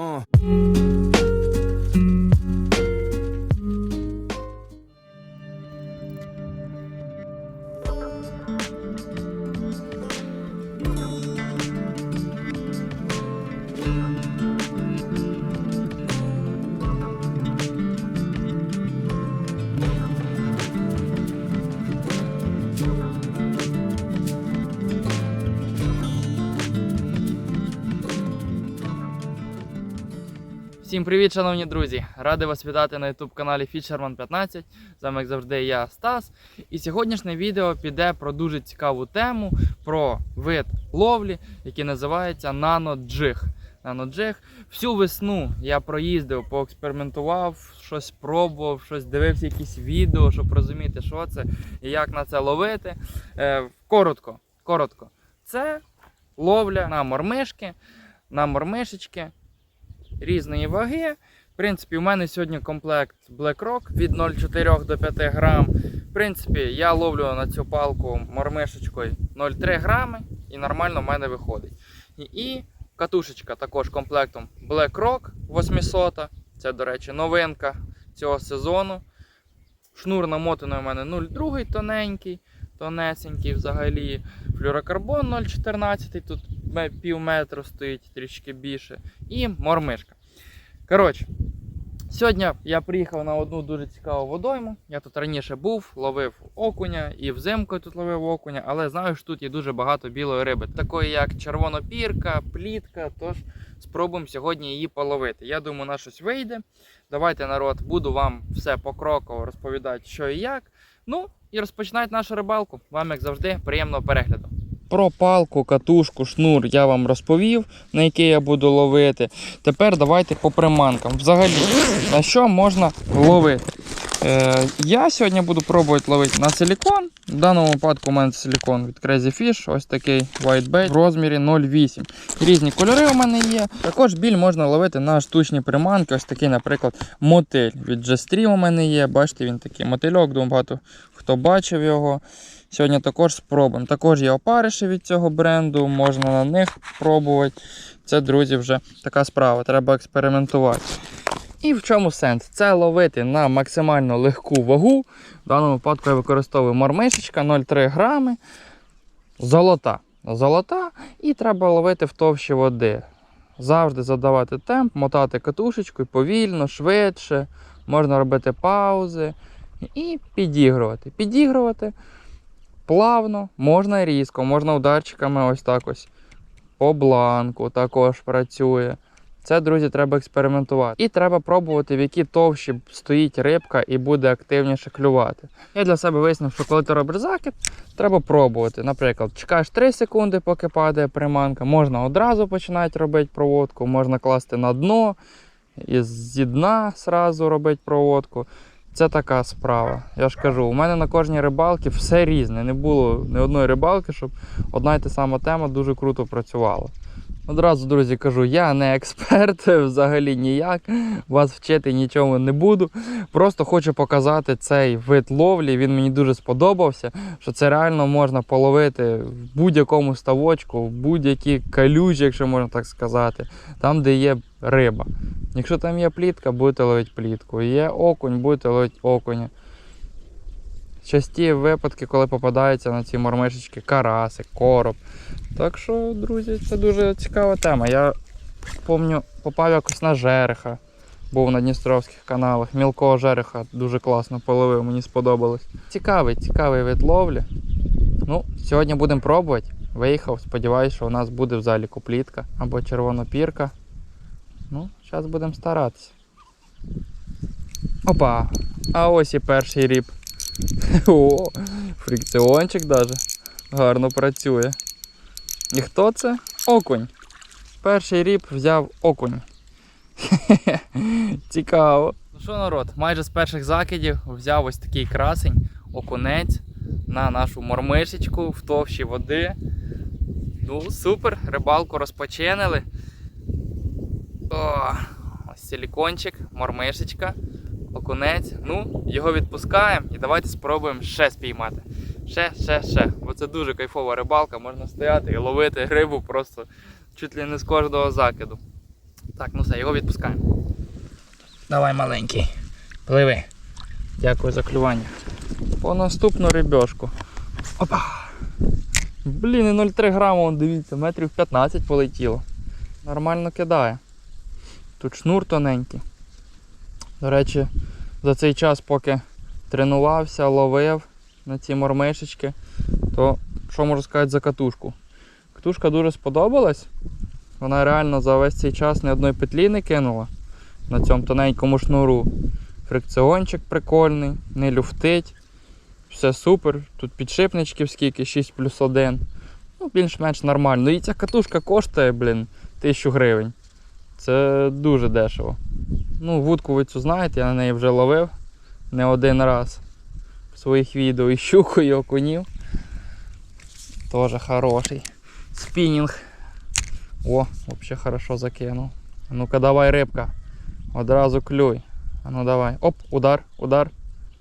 Uh. Всім привіт, шановні друзі! Радий вас вітати на YouTube каналі Fisherman 15. З вами, як завжди, я Стас. І сьогоднішнє відео піде про дуже цікаву тему про вид ловлі, який називається наноджиг. Наноджиг. Всю весну я проїздив, поекспериментував, щось пробував, щось дивився, якісь відео, щоб розуміти, що це і як на це ловити. Е, коротко, коротко. Це ловля на мормишки, на мормишечки різної ваги. В принципі, у мене сьогодні комплект BlackRock від 0,4 до 5 грам. В принципі, я ловлю на цю палку мормишечкою 0,3 грами і нормально в мене виходить. І, катушечка також комплектом BlackRock 800. Це, до речі, новинка цього сезону. Шнур намотаний у мене 0,2 тоненький, тонесенький взагалі. Флюрокарбон 0,14, тут пів метру стоїть трішки більше. І мормишка. Коротше, сьогодні я приїхав на одну дуже цікаву водойму. Я тут раніше був, ловив окуня і взимку тут ловив окуня, але знаю, що тут є дуже багато білої риби, такої як червонопірка, плітка. Тож спробуємо сьогодні її половити. Я думаю, на щось вийде. Давайте, народ, буду вам все покроково розповідати, що і як. Ну і розпочинайте нашу рибалку. Вам, як завжди, приємного перегляду. Про палку, катушку, шнур я вам розповів, на який я буду ловити. Тепер давайте по приманкам. Взагалі, на що можна ловити? Е, я сьогодні буду пробувати ловити на силікон. В даному випадку у мене силікон від Crazy Fish, ось такий whitebait в розмірі 0,8. Різні кольори у мене є. Також біль можна ловити на штучні приманки. Ось такий, наприклад, мотиль від G-Stream у мене є. Бачите, він такий мотильок, думаю, багато хто бачив його. Сьогодні також спробуємо. Також є опариші від цього бренду, можна на них пробувати. Це, друзі, вже така справа, треба експериментувати. І в чому сенс? Це ловити на максимально легку вагу. В даному випадку я використовую мормишечка 0,3 грами. Золота. Золота, і треба ловити в товщі води. Завжди задавати темп, мотати катушечкою повільно, швидше. Можна робити паузи і підігрувати. Підігрувати плавно, можна різко, можна ударчиками ось так ось. По бланку також працює. Це, друзі, треба експериментувати. І треба пробувати, в якій товщі стоїть рибка і буде активніше клювати. Я для себе вияснив, що коли ти робиш закид, треба пробувати. Наприклад, чекаєш 3 секунди, поки падає приманка. Можна одразу починати робити проводку, можна класти на дно і зі дна зразу робити проводку. Це така справа. Я ж кажу, у мене на кожній рибалці все різне. Не було ні одної рибалки, щоб одна й та сама тема дуже круто працювала. Одразу, друзі, кажу, я не експерт, взагалі ніяк. Вас вчити нічому не буду. Просто хочу показати цей вид ловлі. Він мені дуже сподобався. Що це реально можна половити в будь-якому ставочку, в будь-якій калюжі, якщо можна так сказати, там, де є риба. Якщо там є плітка, будете ловити плітку. Є окунь, будете ловити окуня. Часті випадки, коли попадаються на ці мормишечки караси, короб. Так що, друзі, це дуже цікава тема. Я пам'ятаю, попав якось на жереха. Був на Дністровських каналах. Мілкого жереха дуже класно половив, мені сподобалось. Цікавий, цікавий вид ловлі. Ну, сьогодні будемо пробувати. Виїхав, сподіваюся, що у нас буде в заліку плітка або червонопірка. Ну, зараз будемо старатися. Опа! А ось і перший ріб. О, фрикціончик даже. Гарно працює. І хто це? Окунь. Перший ріб взяв окунь. Цікаво. Ну що, народ, майже з перших закидів взяв ось такий красень, окунець на нашу мормишечку в товщі води. Ну, супер, рибалку розпочинили. О, ось силікончик, мормишечка, окунець. Ну, його відпускаємо і давайте спробуємо ще спіймати. Ще, ще, ще. Бо це дуже кайфова рибалка, можна стояти і ловити рибу просто чуть ли не з кожного закиду. Так, ну все, його відпускаємо. Давай маленький. Пливи. Дякую за клювання. По наступну рибьошку. Опа! Блін, і 0,3 грама, дивіться, метрів 15 полетіло. Нормально кидає. Тут шнур тоненький. До речі, за цей час, поки тренувався, ловив на ці мормишечки, то що можу сказати за катушку? Катушка дуже сподобалась. Вона реально за весь цей час ні одної петлі не кинула на цьому тоненькому шнуру. Фрикціончик прикольний, не люфтить. Все супер. Тут підшипничків скільки, 6 плюс 1. Ну, більш-менш нормально. І ця катушка коштує, блін, 1000 гривень. Це дуже дешево. Ну, вудку ви цю знаєте, я на неї вже ловив не один раз в своїх відео і щуку, і окунів. Тоже хороший. Спінінг. О, взагалі хорошо закинув. Ну-ка давай рибка. Одразу клюй. А ну давай. Оп, удар, удар.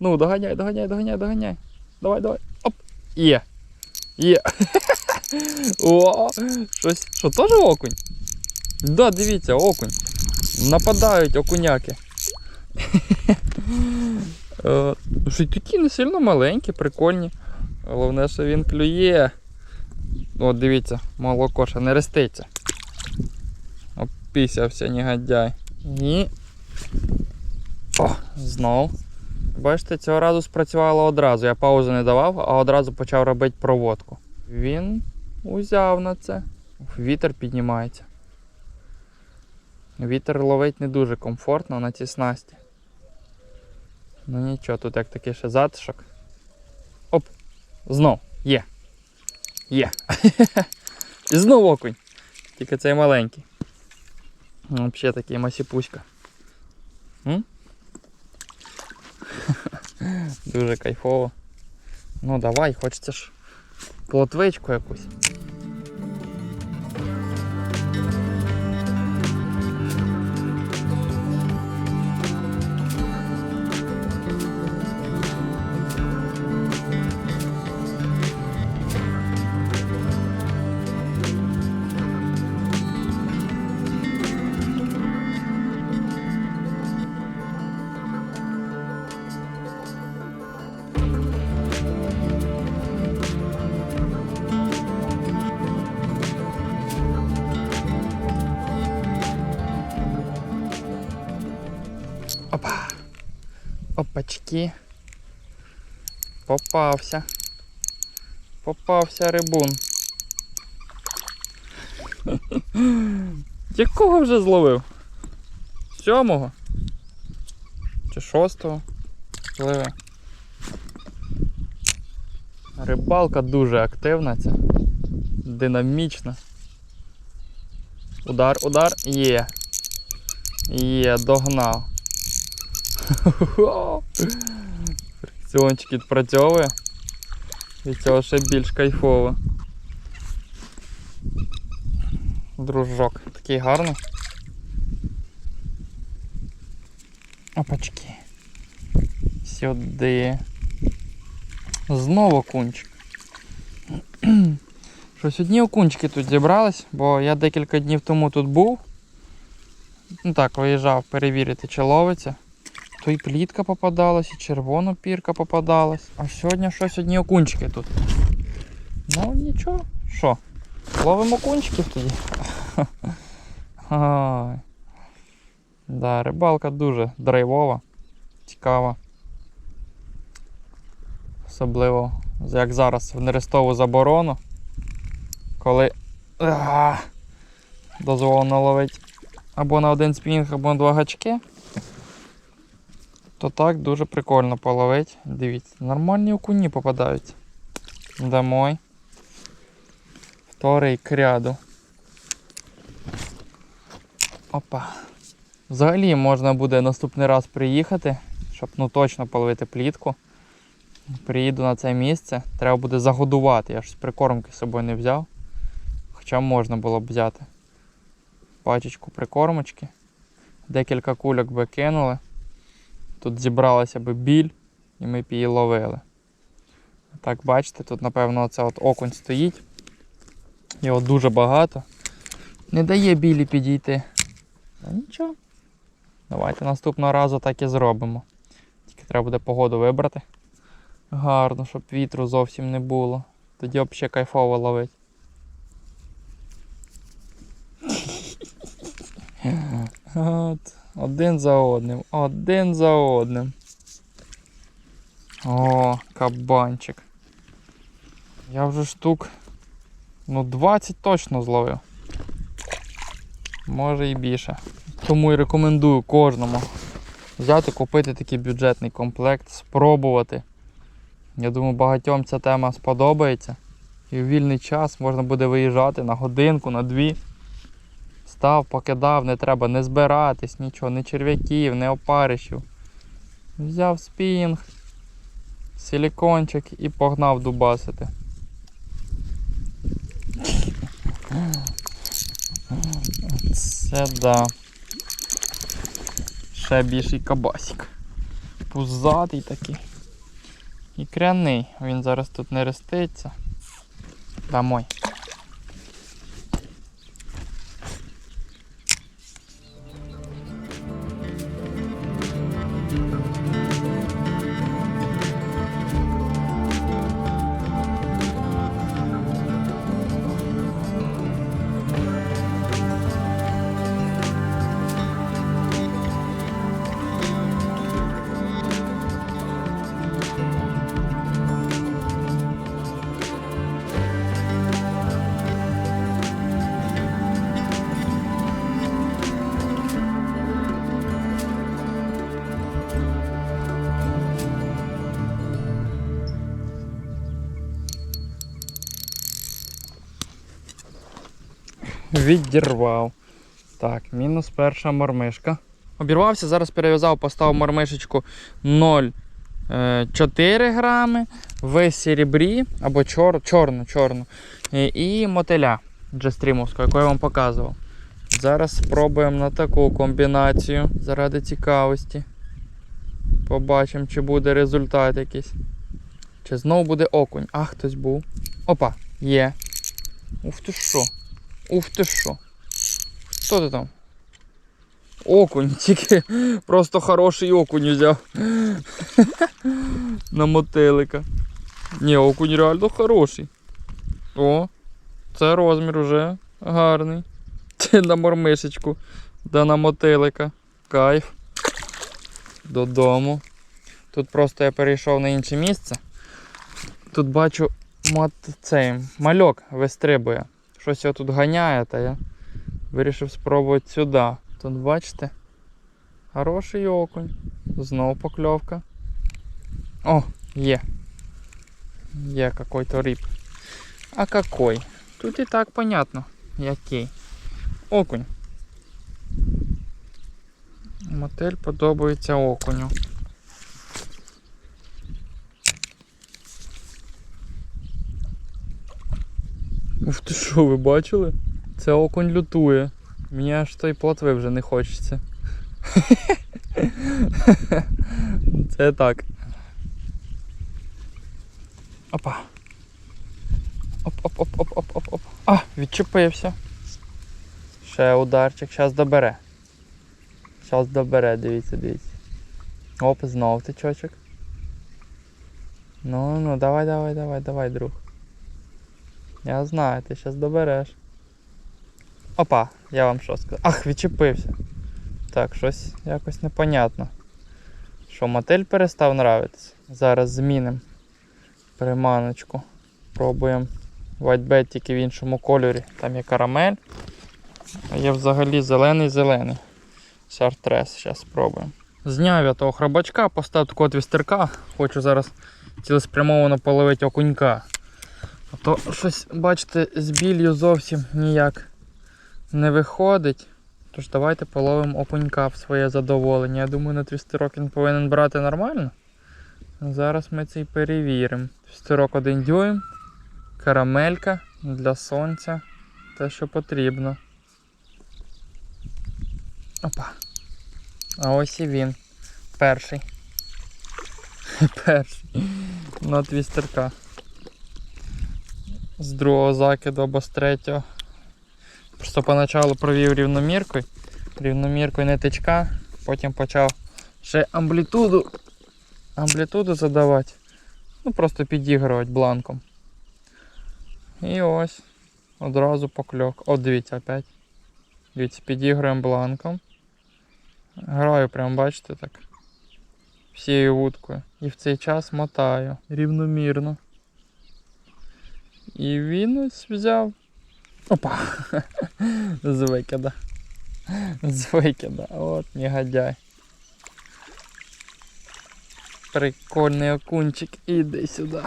Ну, доганяй, доганяй, доганяй, доганяй. Давай, давай. Оп. Є. Є. О, щось. Що, теж окунь? Да, дивіться, окунь. Нападають окуняки. Е, такі не сильно маленькі, прикольні. Головне, що він клює. От дивіться, молоко ще не реститься. Опісявся негодяй. І. О, знов. Бачите, цього разу спрацювало одразу. Я паузу не давав, а одразу почав робити проводку. Він узяв на це. Вітер піднімається. Вітер ловить не дуже комфортно на цій снасті. Ну нічого, тут як такий ще затишок. Оп! Знов, є. Є. І знов окунь. Тільки цей маленький. Взагалі такий масіпуська. Дуже кайфово. Ну давай, хочеться ж плотвичку якусь. Опа. Опачки. Попався. Попався рибун. Якого вже зловив? Сьомого? Чи шостого? Пливе. Рибалка дуже активна ця. Динамічна. Удар, удар. Є. Є, догнав. Фрикціончик відпрацьовує. Від цього ще більш кайфово. Дружок. Такий гарний. Опачки. Сюди. Знову окунчик. Щось одні окунчики тут зібрались, бо я декілька днів тому тут був. Ну так, виїжджав перевірити, чи ловиться. То і плітка попадалась, і червона пірка попадалась. А сьогодні щось одні окунчики тут. Ну нічого, що? Ловимо окунчиків тоді. Да, рибалка дуже драйвова, цікава. Особливо, як зараз в нерестову заборону, коли дозволено ловити або на один спінг, або на два гачки то так дуже прикольно половить. Дивіться, нормальні окуні попадаються. Домой. Вторий к ряду. Опа. Взагалі можна буде наступний раз приїхати, щоб ну точно половити плітку. Приїду на це місце, треба буде загодувати. Я ж прикормки з собою не взяв. Хоча можна було б взяти. Пачечку прикормочки. Декілька кульок би кинули. Тут зібралася би біль і ми б її ловили. Так, бачите, тут, напевно, оце от окунь стоїть. Його дуже багато. Не дає білі підійти. Ну нічого. Давайте наступного разу так і зробимо. Тільки треба буде погоду вибрати. Гарно, щоб вітру зовсім не було. Тоді взагалі кайфово ловить. От, один за одним, один за одним. О, кабанчик. Я вже штук. Ну, 20 точно зловив. Може і більше. Тому і рекомендую кожному взяти, купити такий бюджетний комплект, спробувати. Я думаю, багатьом ця тема сподобається. І в вільний час можна буде виїжджати на годинку, на дві. Став, покидав, не треба не збиратись, нічого, не черв'яків, не опаришів. Взяв спінг, силікончик і погнав дубасити. Це да. Ще більший кабасик. Пузатий такий. І кряний. Він зараз тут не реститься. Домой. Відірвав. Так, мінус перша мормишка. Обірвався, зараз перев'язав, поставив мормишечку 0,4 грами в серебрі або чор, чорну, чорну. І, і мотиля джестрімовського, яку я вам показував. Зараз спробуємо на таку комбінацію заради цікавості. Побачимо, чи буде результат якийсь. Чи знову буде окунь. А, хтось був. Опа, є. Ух ти що. Ух ти що. Хто ти там? Окунь, тільки просто хороший окунь взяв. На мотилика. Ні, окунь реально хороший. О, це розмір уже гарний. Це на мормишечку. Да на мотилика. Кайф. Додому. Тут просто я перейшов на інше місце. Тут бачу мот... цей мальок вистрибує. Щось його тут ганяє, та я вирішив спробувати сюди. Тут бачите? Хороший окунь. Знову покльовка. О, є. Є какой-то риб. А какой? Тут і так понятно. Який. Окунь. Мотель подобається окуню. Ух ти що, ви бачили? Це окунь лютує. Мені аж той плотви вже не хочеться. Це так. Опа. Оп-оп-оп-оп-оп-оп-оп. А, відчепився. Ще ударчик, зараз добере. Зараз добере, дивіться, дивіться. Оп, знов тичочок. Ну, ну, давай, давай, давай, давай, друг. Я знаю, ти зараз добереш. Опа, я вам що сказав. Ах, відчепився. Так, щось якось непонятно. Що мотель перестав нравитися. Зараз змінимо приманочку. Пробуємо whitebait тільки в іншому кольорі. Там є карамель. А є взагалі зелений-зелений. Шартрес, зараз спробуємо. Зняв я того храбачка, поставив такого твістерка. Хочу зараз цілеспрямовано половити окунька. А то щось, бачите, з білью зовсім ніяк не виходить. Тож давайте половимо окунька в своє задоволення. Я думаю, на твістерок він повинен брати нормально. Зараз ми це і перевіримо. Твістерок один дюйм, карамелька для сонця. Те, що потрібно. Опа. А ось і він. Перший. Перший. На твістерка. З другого закиду або з третього. Просто поначалу провів рівноміркою, рівноміркою нитичка, потім почав ще амплітуду, амплітуду задавати. Ну просто підігрувати бланком. І ось одразу покльок. От дивіться опять. Дивіться, підігруємо бланком. Граю прям, бачите, так. Всією вудкою. І в цей час мотаю рівномірно. І він ось взяв. Опа! З викида. З викида. От негодяй. Прикольний окунчик. Іди сюди.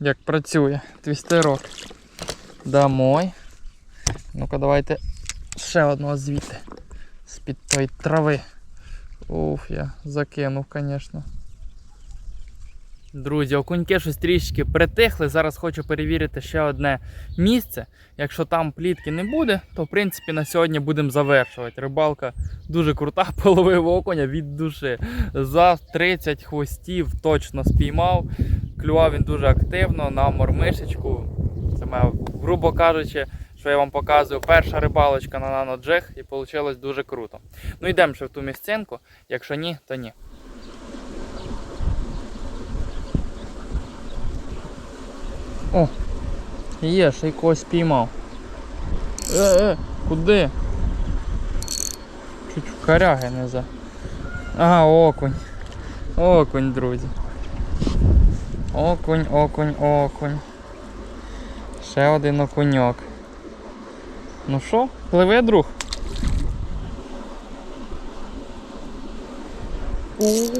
Як працює твістерок. Домой. Ну-ка давайте ще одного звідти. З-під тої трави. Уф, я закинув, звісно. Друзі, окуньки щось трішки притихли. Зараз хочу перевірити ще одне місце. Якщо там плітки не буде, то в принципі на сьогодні будемо завершувати. Рибалка дуже крута, половив окуня від душі. За 30 хвостів точно спіймав. Клював він дуже активно на мормишечку. Це моя, грубо кажучи, що я вам показую, перша рибалочка на наноджиг і вийшло дуже круто. Ну йдемо ще в ту місцинку. Якщо ні, то ні. О, є, ще й когось спіймав. Е, е, куди? Чуть в коряги не за. Ага, окунь. Окунь, друзі. Окунь, окунь, окунь. Ще один окуньок. Ну що, пливе, друг?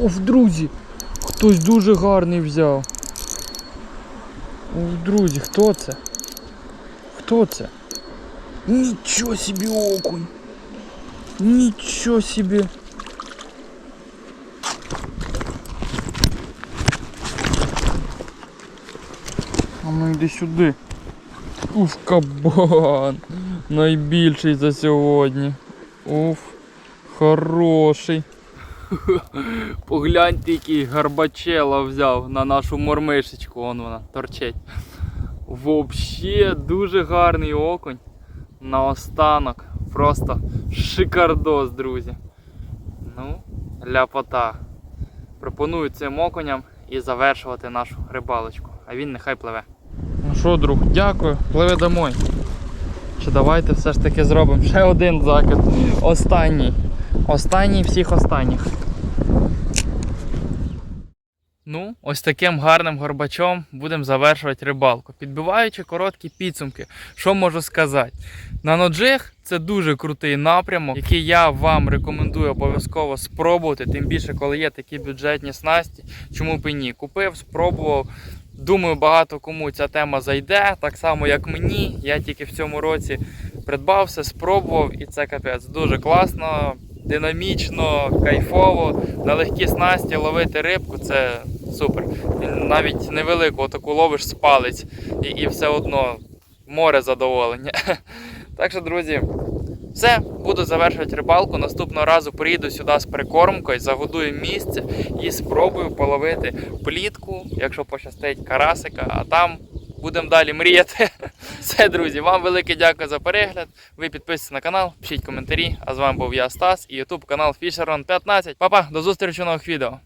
Оф, друзі! Хтось дуже гарний взяв. О, друзі, хто це? Хто це? Нічого собі окунь. Нічого собі. А ну йди сюди. Уф, кабан. Найбільший за сьогодні. Уф, хороший. Погляньте, який гарбачела взяв на нашу мормишечку, вон вона торчить. Вообще дуже гарний окунь. Наостанок. Просто шикардос, друзі. Ну, ляпота. Пропоную цим окуням і завершувати нашу рибалочку. А він нехай пливе. Ну що, друг, дякую, пливе домой. Чи давайте все ж таки зробимо ще один закид. Останній. Останній всіх останніх. Ну, ось таким гарним горбачом будемо завершувати рибалку. Підбиваючи короткі підсумки, що можу сказати? Наноджиг це дуже крутий напрямок, який я вам рекомендую обов'язково спробувати. Тим більше, коли є такі бюджетні снасті. Чому б і ні? Купив, спробував. Думаю, багато кому ця тема зайде, так само як мені. Я тільки в цьому році придбався, спробував, і це капець. Дуже класно, динамічно, кайфово. На легкі снасті ловити рибку це супер. Навіть невелику таку ловиш з палець і, і все одно море задоволення. Так що, друзі, все, буду завершувати рибалку. Наступного разу приїду сюди з прикормкою, загодую місце і спробую половити плітку, якщо пощастить карасика, а там будемо далі мріяти. Все, друзі, вам велике дякую за перегляд. Ви підписуйтесь на канал, пишіть коментарі. А з вами був я Стас і YouTube канал Fisherman 15. Папа, до зустрічі в нових відео.